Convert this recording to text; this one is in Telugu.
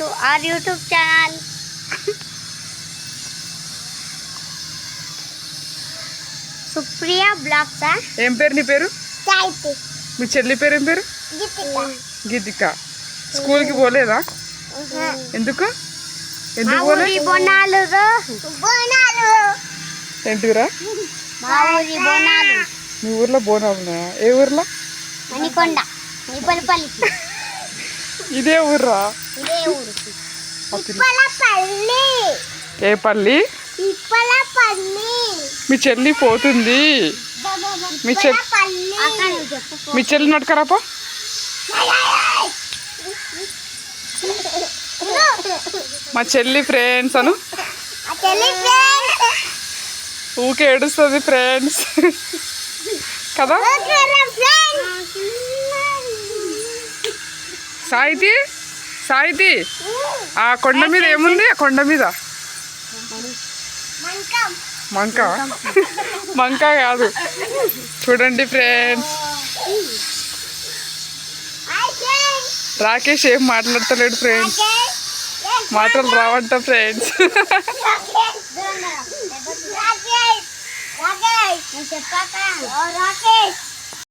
to our YouTube channel. Supriya Blogs ah? ఏం పేరు నీ పేరు. మీ చెల్లి పేరు ఏం పేరు. గీతిక స్కూల్కి పోలేదా? ఎందుకు? ఎందుకు పోలే? ఊరి బోనాలు బోనాలు. ఏంటిరా మా బోనాలు. ఊర్లో బోనాలు ఏ ఊర్లో? మణికొండ. ఇదే ఊర్రా? ఏ పల్లి? మీ చెల్లి పోతుంది. మీ చెల్ ఇప్పలపల్లి అక్కడ నువ్వు చెప్పు మీ చెల్లి నడకరాపో మా చెల్లి ఫ్రెండ్స్ అను. చెల్లి ఊకే ఏడుస్తుంది ఫ్రెండ్స్ కదా? సాయితి సాయితి. ఆ కొండ మీద ఏముంది? ఆ కొండ మీద. మంక. మంక? కాదు. చూడండి ఫ్రెండ్స్. రాకేష్ ఏం మాట్లాడతలేడు ఫ్రెండ్స్. మాటలు రావంట ఫ్రెండ్స్. రాకేష్.